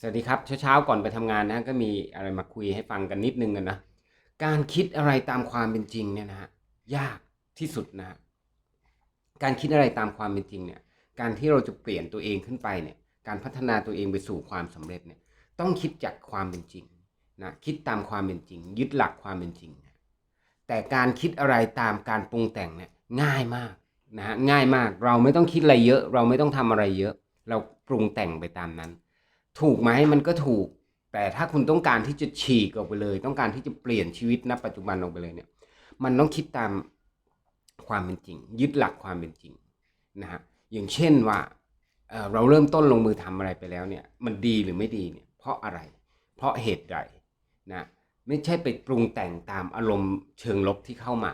สวัสดีครับเช้าๆก่อนไปทำงานนะก็มีอะไรมาคุยให้ฟังกันนิดนึงกันนะการคิดอะไรตามความเป็นจริงเนี่ยนะฮะยากที่สุดนะฮะการคิดอะไรตามความเป็นจริงเนี่ย การที่เราจะเปลี่ยนตัวเองขึ้นไปเนี่ย การพัฒนาตัวเองไปสู่ความสำเร็จเนี่ย ต้องคิดจากความเป็นจริงนะคิดตามความเป็นจริง ยึดหลักความเป็นจริง แต่การคิดอะไรตามการปรุงแต่งเนี่ยง่ายมากนะฮะง่ายมากเราไม่ต้องคิดอะไรเยอะ เราไม่ต้องทำอะไรเยอะ เราปรุงแต่งไปตามนั้น ถูกไหมมันก็ถูก แต่ถ้าคุณต้องการที่จะฉีกออกไปเลย ต้องการที่จะเปลี่ยนชีวิตณปัจจุบันออกไปเลยเนี่ย มันต้องคิดตามความเป็นจริง ยึดหลักความเป็นจริงนะฮะอย่างเช่นว่าเเราเริ่มต้นลงมือทำอะไรไปแล้วเนี่ย มันดีหรือไม่ดีเนี่ยเพราะอะไร เพราะเหตุใดนะไม่ใช่ไปปรุงแต่งตามอารมณ์เชิงลบที่เข้ามา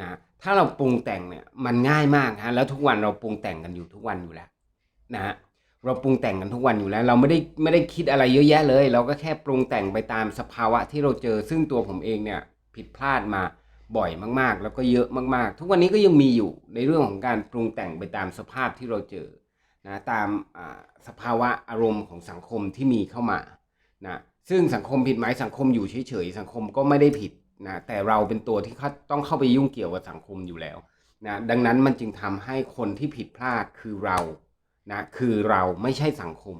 นะถ้าเราปรุงแต่งเนี่ยมันง่ายมากฮะแล้วทุกวันเราปรุงแต่งกันอยู่ทุกวันอยู่แล้วนะฮะ เราปรุงแต่งกันทุกวันอยู่แล้ว เราไม่ได้ไม่ได้คิดอะไรเยอะแยะเลย เราก็แค่ปรุงแต่งไปตามสภาวะที่เราเจอ ซึ่งตัวผมเองเนี่ยผิดพลาดมาบ่อยมากๆ แล้วก็เยอะมากๆ ทุกวันนี้ก็ยังมีอยู่ในเรื่องของการปรุงแต่งไปตามสภาพที่เราเจอนะตามอ่าสภาวะอารมณ์ของสังคมที่มีเข้ามานะซึ่งสังคมผิดไหมสังคมอยู่เฉยๆสังคมก็ไม่ได้ผิดนะแต่เราเป็นตัวที่ต้องเข้าไปยุ่งเกี่ยวกับสังคมอยู่แล้วนะดังนั้นมันจึงทำให้คนที่ผิดพลาดคือเรา นะคือเราไม่ใช่สังคม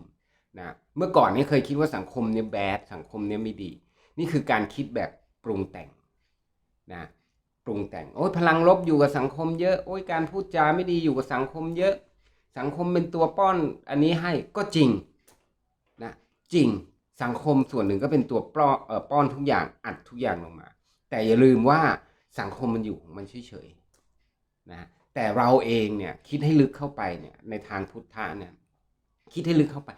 นะเมื่อก่อนนี่เคยคิดว่าสังคมเนี่ยแบดสังคมเนี่ยไม่ดี นี่คือการคิดแบบปรุงแต่งนะปรุงแต่งโอ้ยพลังลบอยู่กับสังคมเยอะโอ้ยการพูดจาไม่ดีอยู่กับสังคมเยอะ สังคมเป็นตัวป้อนอันนี้ให้ก็จริงนะจริงสังคมส่วนหนึ่งก็เป็นตัวป้อนเอ่อป้อนทุกอย่างอัดทุกอย่างลงมา แต่อย่าลืมว่าสังคมมันอยู่ของมันเฉยๆนะ แต่เราเองเนี่ยคิดให้ลึกเข้าไปเนี่ยในทางพุทธะเนี่ยคิดให้ลึกเข้าไป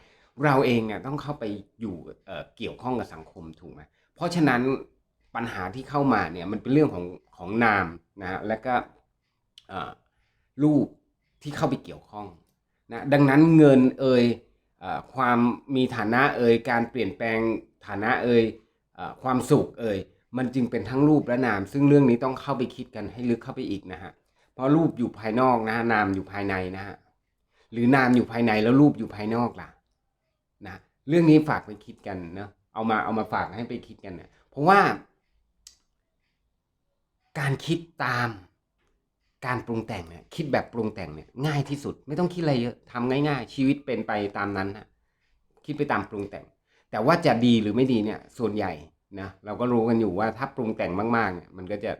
เราเองเนี่ยต้องเข้าไปอยู่เเกี่ยวข้องกับสังคมถูกไหมเพราะฉะนั้นปัญหาที่เข้ามาเนี่ยมันเป็นเรื่องของของนามนะฮะและก็รูปที่เข้าไปเกี่ยวข้องนะดังนั้นเงินเอ่ยเอความมีฐานะเอ่ยการเปลี่ยนแปลงฐานะเอ่ยเอความสุขเอ่ยมันจึงเป็นทั้งรูปและนาม ซึ่งเรื่องนี้ต้องเข้าไปคิดกันให้ลึกเข้าไปอีกนะฮะ เพราะรูปอยู่ภายนอกนะนามอยู่ภายในนะฮะหรือนามอยู่ภายในแล้วรูปอยู่ภายนอกล่ะนะเรื่องนี้ฝากไปคิดกันเนาะเอามาเอามาฝากให้ไปคิดกันเนะเพราะว่า การคิดตามการปรุงแต่งเนี่ยคิดแบบปรุงแต่งเนี่ยง่ายที่สุดไม่ต้องคิดอะไรเยอะทำง่าย ๆ ชีวิตเป็นไปตามนั้นนะคิดไปตามปรุงแต่ง แต่ว่าจะดีหรือไม่ดีเนี่ย ส่วนใหญ่นะเราก็รู้กันอยู่ว่าถ้าปรุงแต่งมากๆเนี่ยมันก็จะ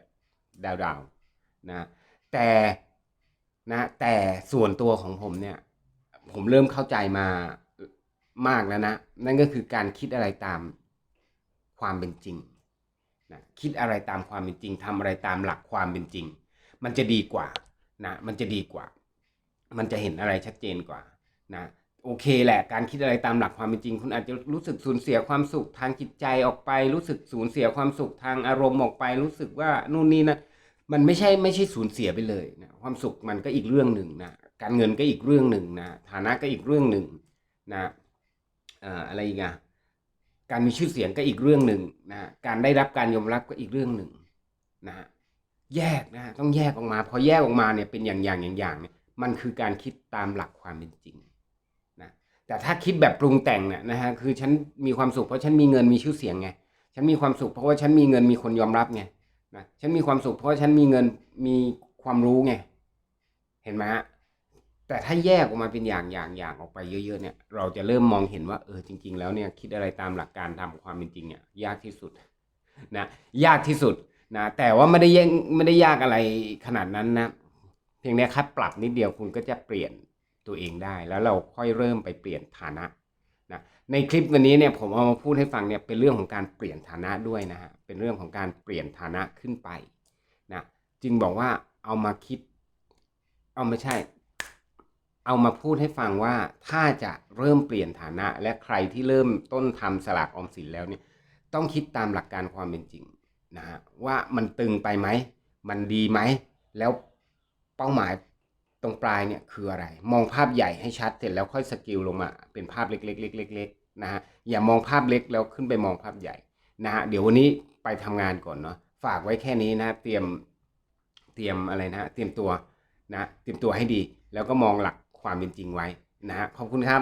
ดาวๆนะ แต่นะ แต่ส่วนตัวของผมเนี่ย ผมเริ่มเข้าใจมามากแล้วนะ นั่นก็คือการคิดอะไรตามความเป็นจริงนะคิดอะไรตามความเป็นจริงทำอะไรตามหลักความเป็นจริง มันจะดีกว่านะมันจะดีกว่า มันจะเห็นอะไรชัดเจนกว่านะโอเคแหละ การคิดอะไรตามหลักความเป็นจริง คุณอาจจะรู้สึกสูญเสียความสุขทางจิตใจออกไป รู้สึกสูญเสียความสุขทางอารมณ์ออกไป รู้สึกว่านู่นนี่นะ มันไม่ใช่ไม่ใช่สูญเสียไปเลยนะความสุขมันก็อีกเรื่องหนึ่งนะการเงินก็อีกเรื่องหนึ่งนะฐานะก็อีกเรื่องหนึ่งนะเอ่ออะไรอีกอะการมีชื่อเสียงก็อีกเรื่องหนึ่งนะการได้รับการยอมรับก็อีกเรื่องหนึ่งนะแยกนะต้องแยกออกมา พอแยกออกมาเนี่ยเป็นอย่างอย่างอย่างอย่างเนี่ยมันคือการคิดตามหลักความเป็นจริงนะแต่ถ้าคิดแบบปรุงแต่งเนี่ยนะฮะคือฉันมีความสุขเพราะฉันมีเงินมีชื่อเสียงไงฉันมีความสุขเพราะว่าฉันมีเงินมีคนยอมรับไง นะฉันมีความสุขเพราะฉันมีเงินมีความรู้ไงเห็นไหมฮะแต่ถ้าแยกออกมาเป็นอย่างอย่างอย่างออกไปเยอะ ๆ เนี่ย เราจะเริ่มมองเห็นว่าเออจริง ๆ แล้วเนี่ยคิดอะไรตามหลักการทำความเป็นจริงเนี่ยยากที่สุดนะยากที่สุดนะแต่ว่าไม่ได้ยไม่ได้ยากอะไรขนาดนั้นนะเพียงแค่ปรับนิดเดียวคุณก็จะเปลี่ยนตัวเองได้ แล้วเราค่อยเริ่มไปเปลี่ยนฐานะ นะในคลิปวันนี้เนี่ยผมเอามาพูดให้ฟังเนี่ยเป็นเรื่องของการเปลี่ยนฐานะด้วยนะฮะเป็นเรื่องของการเปลี่ยนฐานะขึ้นไปนะจึงบอกว่าเอามาคิด เอาไม่ใช่ เอามาพูดให้ฟังว่าถ้าจะเริ่มเปลี่ยนฐานะและใครที่เริ่มต้นทำสลากออมสินแล้วเนี่ยต้องคิดตามหลักการความเป็นจริงนะฮะว่ามันตึงไปไหม มันดีไหม แล้วเป้าหมาย ตรงปลายเนี่ยคืออะไร มองภาพใหญ่ให้ชัดเสร็จแล้วค่อยสกิลลงมา เป็นภาพเล็กๆๆๆๆนะฮะอย่ามองภาพเล็กแล้วขึ้นไปมองภาพใหญ่นะฮะเดี๋ยววันนี้ไปทำงานก่อนเนาะฝากไว้แค่นี้นะเตรียมเตรียมอะไรนะเตรียมตัวนะเตรียมตัวให้ดี แล้วก็มองหลักความเป็นจริงไว้นะฮะขอบคุณครับ